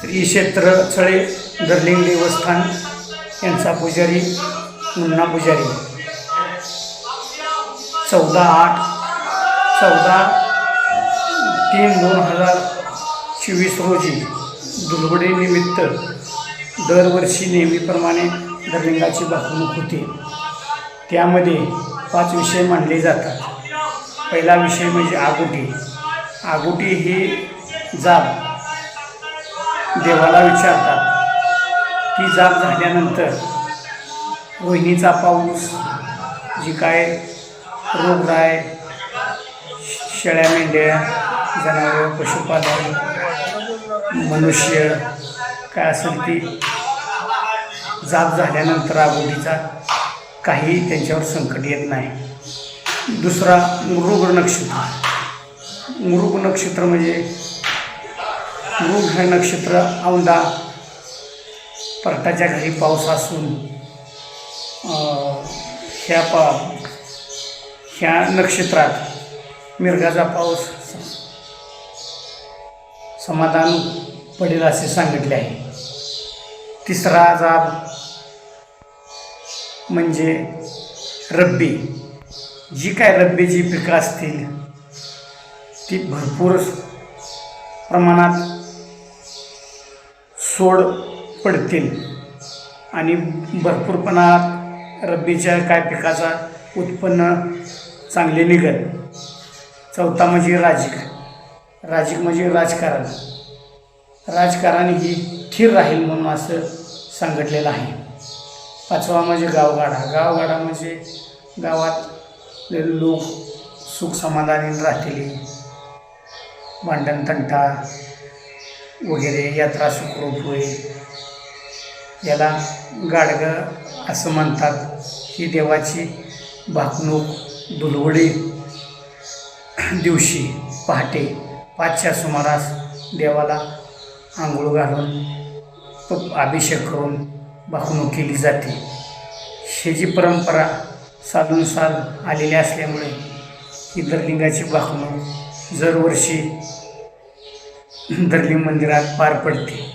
श्री क्षेत्र चळे दर्लिंग देवस्थान यांचा पुजारी मुन्ना पुजारी. चौदा आठ चौदा तीन दोन हजार चोवीस रोजी दुलगडीनिमित्त दरवर्षी नेहमीप्रमाणे दर्लिंगाची भाकणूक होते. त्यामध्ये पाच विषय मांडले जातात. पहिला विषय म्हणजे आगोटी. आगोटी ही जाब देवाला विचारतात ती जाप झाल्यानंतर रोहिणीचा पाऊस जी काय रोगराय शेळ्या मेंढ्या जनावरं पशुपालन मनुष्य काय असेल ती जाप झाल्यानंतर आगोटीचा काही त्यांच्यावर संकट येत नाही. दुसरा मृग नक्षत्र. मृग नक्षत्र म्हणजे मृग हे नक्षत्र औंदा परटाच्या घरी पाऊस असून ह्या पा ह्या नक्षत्रात मिरगाचा पाऊस समाधान पडेल असे सांगितले आहे. तिसरा आजार म्हणजे रब्बी. जी काय रब्बीची पिकं असतील ती भरपूर प्रमाणात सोड पडतील. आणि भरपूरपणात रब्बीच्या काय पिकाचा उत्पन्न चांगले निघेल. चौथा म्हणजे राजिक राजिक म्हणजे राजकारण. राजकारण ही स्थिर राहील म्हणून असं सांगितलेलं आहे. पाचवा म्हणजे गावगाडा. गावगाडा म्हणजे गावात लोक सुख समाधानी राहतील. भांडण तंटा वगैरे यात्रा सुखरूप होईल. याला गाडगं असं म्हणतात ही देवाची भाकणूक दुलवडी दिवशी पहाटे पाचच्या सुमारास देवाला आंघोळ घालून प- अभिषेक करून भाकणूक केली जाते. ही जी परंपरा साधून साध आलेली असल्यामुळे ही लिंगाची भाकणूक दरवर्षी दर्लिंग मंदिरात पार पडते.